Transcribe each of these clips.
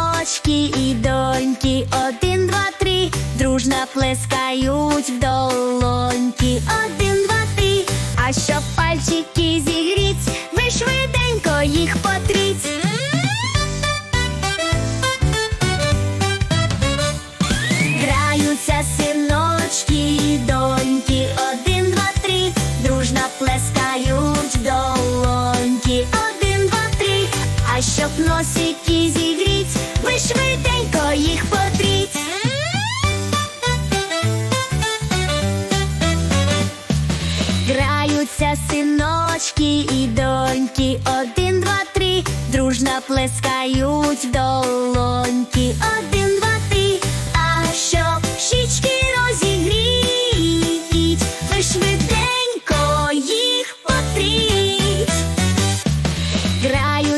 дочки і доньки, один, два, три, дружно плескають в долоньки, один, два, три, а щоб пальчики зігріть, ви швиденько їх потріть. Граються синочки і доньки, один, два, три, дружно плескають в долоньки, один, два, три, а щоб носики зігріть ви швиденько їх потріть. Граються синочки і доньки. Один, два, три. Дружно плескають в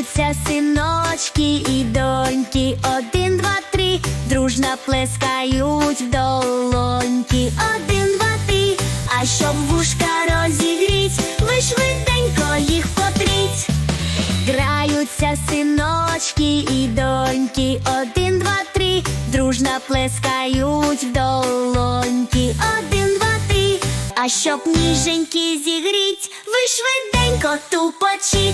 Граються синочки і доньки. Один, два, три. Дружно плескають в долоньки. Один, два, три. А щоб вушка розігріть, ви швиденько їх потріть. Граються синочки і доньки. Один, два, три. Дружно плескають в долоньки. Один, два, три. А щоб ніженьки зігріть, ви швиденько тупочіть.